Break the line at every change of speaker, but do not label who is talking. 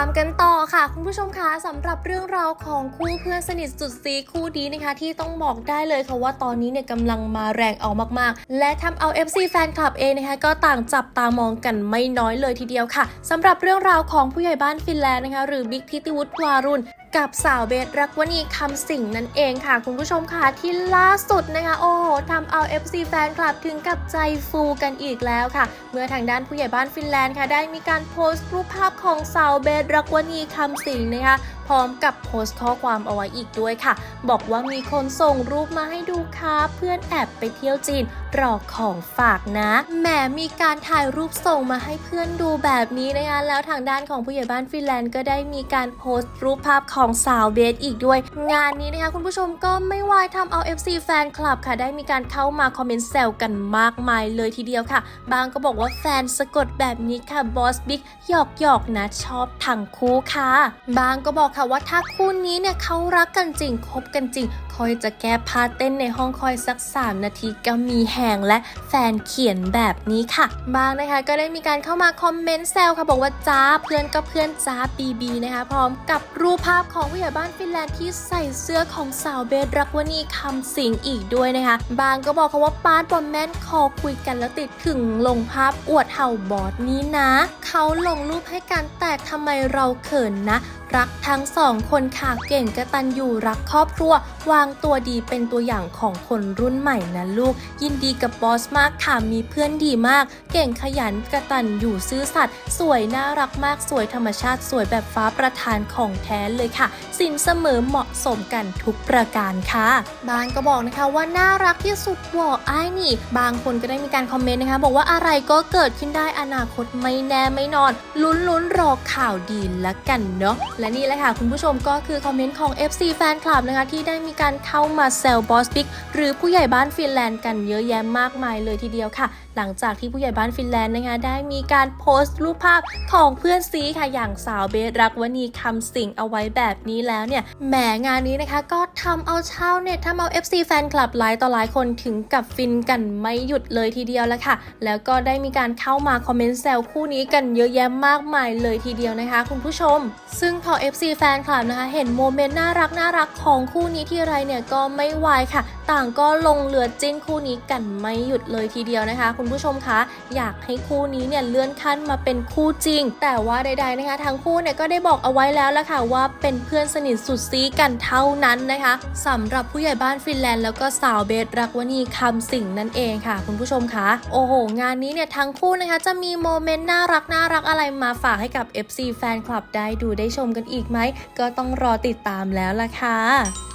ามกันต่อค่ะ คุณผู้ชมคะสำหรับเรื่องราวของคู่เพื่อนสนิทสุดซีคู่ดีนะคะ ที่ต้องบอกได้เลยค่ะว่าตอนนี้เนี่ยกำลังมาแรงเอามากๆ และทำเอา FC แฟนคลับเองนะคะก็ต่างจับตามองกันไม่น้อยเลยทีเดียวค่ะสำหรับเรื่องราวของผู้ใหญ่บ้านฟินแลนด์นะคะหรือบิ๊กทิติวุฒิวารุณ กับสาวเบสรักวณีคำสิงนั่นเองค่ะ คุณผู้ชมค่ะที่ล่าสุดนะคะ โอ้โหทำเอา FC แฟนคลับถึงกับใจฟูกันอีกแล้วค่ะ เมื่อทางด้านผู้ใหญ่บ้านฟินแลนด์ค่ะ ได้มีการโพสต์รูปภาพของสาวเบสรักวณีคำสิงนะคะ ร้อมกับโพสต์ข้อความเอาไว้อีกด้วยค่ะ บอกว่ามีคนส่งรูปมาให้ดูค่ะเพื่อนแอบไปเที่ยวจีนรอของฝากนะแหมมีการถ่ายรูปส่งมาให้เพื่อนดูแบบนี้นะคะแล้วทางด้านของผู้ใหญ่บ้านฟินแลนด์ก็ได้มีการโพสต์รูปภาพของสาวเบสอีกด้วย งานนี้นะคะคุณผู้ชมก็ไม่วายทำเอา FC แฟนคลับค่ะได้มีการเข้ามาคอมเมนต์แซวกันมากมายเลยทีเดียวค่ะ บางก็บอกว่าแฟนสะกดแบบนี้ค่ะบอสบิ๊กหยอกหยอกนะชอบทั้งคู่ค่ะ บางก็บอกค่ะว่าถ้าคู่นี้เนี่ยเขารักกันจริงคบกันจริง คอยจะแก้ผ้าเต้นในห้องคอยสัก 3 นาทีก็มีแหงและแฟนเขียนแบบนี้ค่ะ บางนะคะ ก็ได้มีการเข้ามาคอมเมนต์แซวค่ะบอกว่าจ้าเพื่อนก็เพื่อนจ้าบีบีนะคะ พร้อมกับรูปภาพของผู้ใหญ่บ้านฟินแลนด์ที่ใส่เสื้อของสาวเบสรักวณีคำสิงอีกด้วยนะคะ บางก็บอกค่ะว่าปาร์ตบอมแมนคอคุยกันแล้วติดถึงลงภาพอวดเห่าบอสนี้นะ เขาลงรูปให้กันแต่ทำไมเราเขินนะ รักทั้งสองคนค่ะเก่งกระตันอยู่รักครอบครัว วางตัวดีเป็นตัวอย่างของคนรุ่นใหม่นะลูก ยินดีกับบอสมากค่ะมีเพื่อนดีมาก เก่งขยันกระตันอยู่ซื่อสัตย์สวยน่ารักมากสวยธรรมชาติสวยแบบฟ้าประทานของแท้เลยค่ะ สินเสมอเหมาะสมกันทุกประการค่ะ บางก็บอกนะคะว่าน่ารักที่สุดวอไอ้นี่ บางคนก็ได้มีการคอมเมนต์นะคะ บอกว่าอะไรก็เกิดขึ้นได้อนาคตไม่แน่ไม่นอน ลุ้นลุ้นรอข่าวดีละกันเนาะและนี่แหละค่ะคุณผู้ชมก็คือคอมเมนต์ของ FC แฟนคลับนะคะที่ได้มีการเข้ามาแซวบอสบิ๊กหรือผู้ใหญ่บ้านฟินแลนด์กันเยอะแยะมากมายเลยทีเดียวค่ะหลังจากที่ผู้ใหญ่บ้านฟินแลนด์นะคะได้มีการโพสต์รูปภาพของเพื่อนซีค่ะอย่างสาวเบสรักวณีคำสิงเอาไว้แบบนี้แล้วเนี่ยแหมงานนี้นะคะ ก็ทำเอาชาวเน็ตทำเอา FC แฟนคลับหลายต่อหลายคนถึงกับฟินกันไม่หยุดเลยทีเดียวแล้วค่ะ แล้วก็ได้มีการเข้ามาคอมเมนต์แซวคู่นี้กันเยอะแยะมากมายเลยทีเดียวนะคะ คุณผู้ชม ซึ่งพอ FC แฟนคลับนะคะ เห็นโมเมนต์น่ารักน่ารักของคู่นี้ที่ไรเนี่ยก็ไม่วายค่ะ ต่างก็ลงเรือจิ้นคู่นี้กันไม่หยุดเลยทีเดียวนะคะ คุณผู้ชมคะอยากให้คู่นี้เนี่ยเลื่อนขั้นมาเป็นคู่จริง แต่ว่าใดๆนะคะทั้งคู่เนี่ยก็ได้บอกเอาไว้แล้วละค่ะว่าเป็นเพื่อนสนิทสุดซีกันเท่านั้นนะคะสำหรับผู้ใหญ่บ้านฟินแลนด์แล้วก็สาวเบสรักวณีคำสิงนั่นเองค่ะ คุณผู้ชมคะโอ้โห งานนี้เนี่ยทั้งคู่นะคะจะมีโมเมนต์น่ารักน่ารักอะไรมาฝากให้กับ FC แฟนคลับได้ดูได้ชมกันอีกไหมก็ต้องรอติดตามแล้วล่ะค่ะ